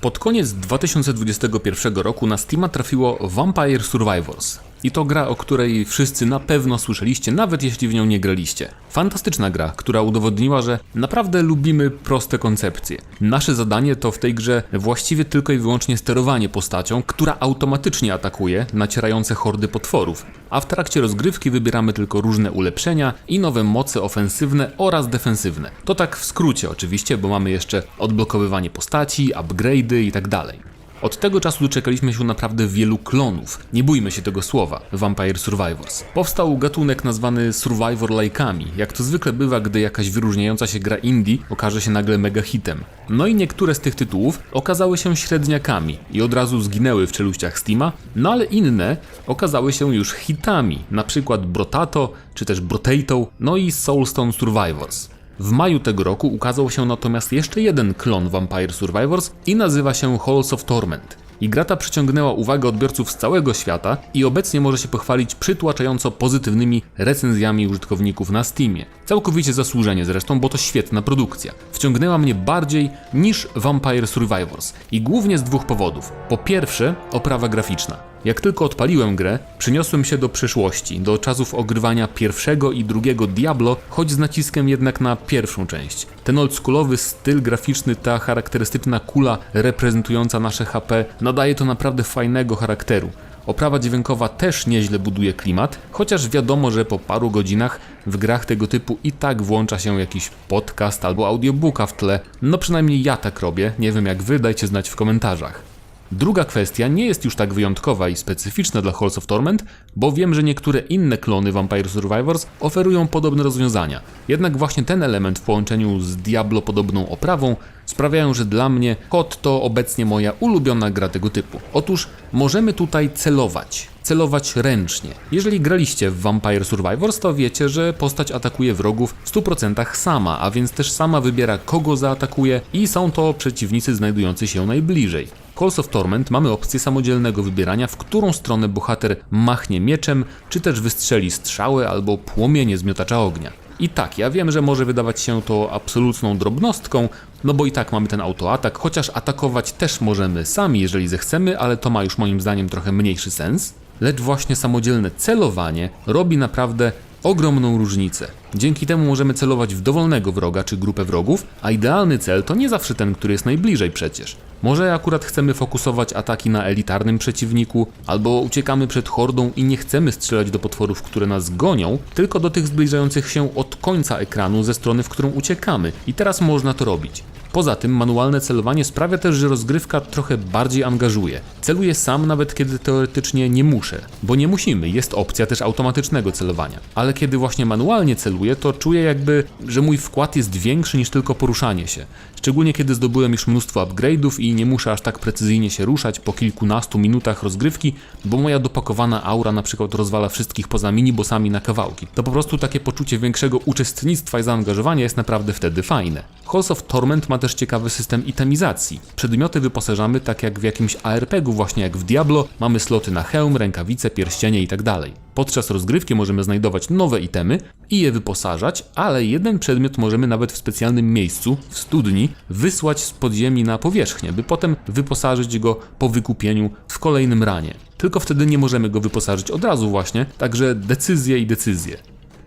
Pod koniec 2021 roku na Steama trafiło Vampire Survivors. I to gra, o której wszyscy na pewno słyszeliście, nawet jeśli w nią nie graliście. Fantastyczna gra, która udowodniła, że naprawdę lubimy proste koncepcje. Nasze zadanie to w tej grze właściwie tylko i wyłącznie sterowanie postacią, która automatycznie atakuje nacierające hordy potworów, a w trakcie rozgrywki wybieramy tylko różne ulepszenia i nowe moce ofensywne oraz defensywne. To tak w skrócie oczywiście, bo mamy jeszcze odblokowywanie postaci, upgrade'y i tak dalej. Od tego czasu doczekaliśmy się naprawdę wielu klonów. Nie bójmy się tego słowa Vampire Survivors. Powstał gatunek nazwany Survivor lajkami, jak to zwykle bywa, gdy jakaś wyróżniająca się gra indie okaże się nagle mega hitem. No i niektóre z tych tytułów okazały się średniakami i od razu zginęły w czeluściach Steama, no ale inne okazały się już hitami, na przykład Brotato czy też Brotato, no i Soulstone Survivors. W maju tego roku ukazał się natomiast jeszcze jeden klon Vampire Survivors i nazywa się Halls of Torment. I gra ta przyciągnęła uwagę odbiorców z całego świata i obecnie może się pochwalić przytłaczająco pozytywnymi recenzjami użytkowników na Steamie. Całkowicie zasłużenie zresztą, bo to świetna produkcja. Wciągnęła mnie bardziej niż Vampire Survivors i głównie z dwóch powodów. Po pierwsze, oprawa graficzna. Jak tylko odpaliłem grę, przeniosłem się do przeszłości, do czasów ogrywania pierwszego i drugiego Diablo, choć z naciskiem jednak na pierwszą część. Ten oldschoolowy styl graficzny, ta charakterystyczna kula reprezentująca nasze HP, nadaje to naprawdę fajnego charakteru. Oprawa dźwiękowa też nieźle buduje klimat, chociaż wiadomo, że po paru godzinach w grach tego typu i tak włącza się jakiś podcast albo audiobooka w tle. No przynajmniej ja tak robię, nie wiem jak wy, dajcie znać w komentarzach. Druga kwestia nie jest już tak wyjątkowa i specyficzna dla Halls of Torment, bo wiem, że niektóre inne klony Vampire Survivors oferują podobne rozwiązania. Jednak właśnie ten element w połączeniu z Diablo podobną oprawą sprawiają, że dla mnie KOT to obecnie moja ulubiona gra tego typu. Otóż możemy tutaj celować. Celować ręcznie. Jeżeli graliście w Vampire Survivors, to wiecie, że postać atakuje wrogów w 100% sama, a więc też sama wybiera kogo zaatakuje i są to przeciwnicy znajdujący się najbliżej. Calls of Torment mamy opcję samodzielnego wybierania, w którą stronę bohater machnie mieczem, czy też wystrzeli strzały albo płomienie z miotacza ognia. I tak, ja wiem, że może wydawać się to absolutną drobnostką, no bo i tak mamy ten autoatak, chociaż atakować też możemy sami, jeżeli zechcemy, ale to ma już moim zdaniem trochę mniejszy sens. Lecz właśnie samodzielne celowanie robi naprawdę ogromną różnicę. Dzięki temu możemy celować w dowolnego wroga czy grupę wrogów, a idealny cel to nie zawsze ten, który jest najbliżej przecież. Może akurat chcemy fokusować ataki na elitarnym przeciwniku, albo uciekamy przed hordą i nie chcemy strzelać do potworów, które nas gonią, tylko do tych zbliżających się od końca ekranu ze strony, w którą uciekamy. I teraz można to robić. Poza tym manualne celowanie sprawia też, że rozgrywka trochę bardziej angażuje. Celuję sam nawet kiedy teoretycznie nie muszę, bo nie musimy, jest opcja też automatycznego celowania. Ale kiedy właśnie manualnie celuję, to czuję jakby, że mój wkład jest większy niż tylko poruszanie się. Szczególnie kiedy zdobyłem już mnóstwo upgrade'ów i nie muszę aż tak precyzyjnie się ruszać po kilkunastu minutach rozgrywki, bo moja dopakowana aura na przykład rozwala wszystkich poza minibossami na kawałki. To po prostu takie poczucie większego uczestnictwa i zaangażowania jest naprawdę wtedy fajne. Halls of Torment ma też ciekawy system itemizacji. Przedmioty wyposażamy tak jak w jakimś ARPG-u, właśnie jak w Diablo, mamy sloty na hełm, rękawice, pierścienie itd. Podczas rozgrywki możemy znajdować nowe itemy i je wyposażać, ale jeden przedmiot możemy nawet w specjalnym miejscu, w studni, wysłać z podziemi na powierzchnię, by potem wyposażyć go po wykupieniu w kolejnym ranie. Tylko wtedy nie możemy go wyposażyć od razu właśnie, także decyzje i decyzje.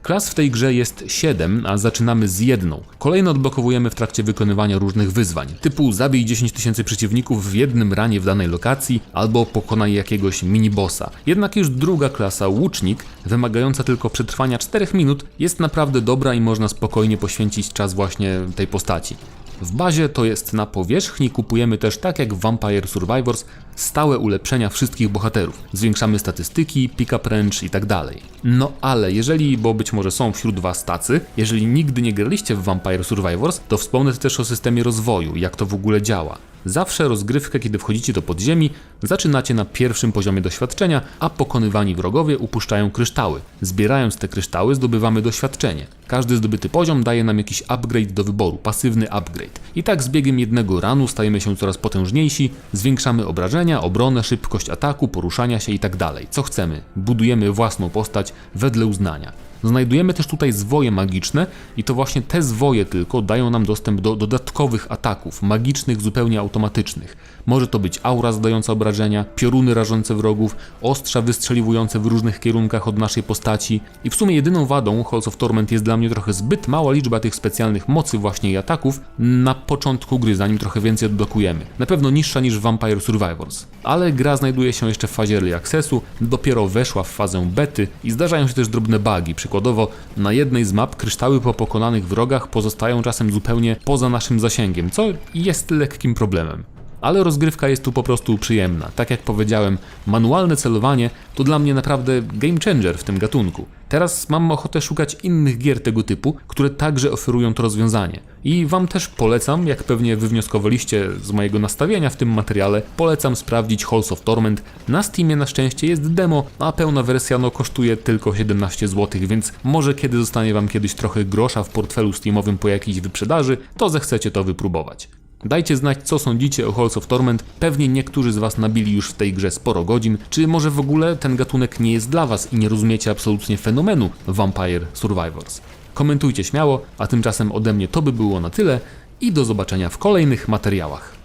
Klas w tej grze jest 7, a zaczynamy z jedną. Kolejne odblokowujemy w trakcie wykonywania różnych wyzwań, typu zabij 10 tysięcy przeciwników w jednym ranie w danej lokacji, albo pokonaj jakiegoś minibossa. Jednak już druga klasa, łucznik, wymagająca tylko przetrwania 4 minut, jest naprawdę dobra i można spokojnie poświęcić czas właśnie tej postaci. W bazie to jest na powierzchni, kupujemy też tak jak w Vampire Survivors stałe ulepszenia wszystkich bohaterów. Zwiększamy statystyki, pick-up range tak dalej. No ale jeżeli, bo być może są wśród was tacy, jeżeli nigdy nie graliście w Vampire Survivors, to wspomnę też o systemie rozwoju, jak to w ogóle działa. Zawsze rozgrywkę, kiedy wchodzicie do podziemi, zaczynacie na pierwszym poziomie doświadczenia, a pokonywani wrogowie upuszczają kryształy. Zbierając te kryształy zdobywamy doświadczenie. Każdy zdobyty poziom daje nam jakiś upgrade do wyboru, pasywny upgrade. I tak z biegiem jednego ranu stajemy się coraz potężniejsi, zwiększamy obrażenia, obronę, szybkość ataku, poruszania się itd. Co chcemy? Budujemy własną postać wedle uznania. Znajdujemy też tutaj zwoje magiczne i to właśnie te zwoje tylko dają nam dostęp do dodatkowych ataków, magicznych, zupełnie automatycznych. Może to być aura zadająca obrażenia, pioruny rażące wrogów, ostrza wystrzeliwujące w różnych kierunkach od naszej postaci i w sumie jedyną wadą Halls of Torment jest dla mnie trochę zbyt mała liczba tych specjalnych mocy właśnie i ataków na początku gry, zanim trochę więcej odblokujemy. Na pewno niższa niż Vampire Survivors. Ale gra znajduje się jeszcze w fazie early accessu, dopiero weszła w fazę bety i zdarzają się też drobne bugi. Przykładowo na jednej z map kryształy po pokonanych wrogach pozostają czasem zupełnie poza naszym zasięgiem, co jest lekkim problemem. Ale rozgrywka jest tu po prostu przyjemna. Tak jak powiedziałem, manualne celowanie to dla mnie naprawdę game changer w tym gatunku. Teraz mam ochotę szukać innych gier tego typu, które także oferują to rozwiązanie. I Wam też polecam, jak pewnie wywnioskowaliście z mojego nastawienia w tym materiale, polecam sprawdzić Halls of Torment. Na Steamie na szczęście jest demo, a pełna wersja no kosztuje tylko 17 zł, więc może kiedy zostanie Wam kiedyś trochę grosza w portfelu Steamowym po jakiejś wyprzedaży, to zechcecie to wypróbować. Dajcie znać, co sądzicie o Halls of Torment. Pewnie niektórzy z Was nabili już w tej grze sporo godzin. Czy może w ogóle ten gatunek nie jest dla Was i nie rozumiecie absolutnie fenomenu Vampire Survivors? Komentujcie śmiało, a tymczasem ode mnie to by było na tyle i do zobaczenia w kolejnych materiałach.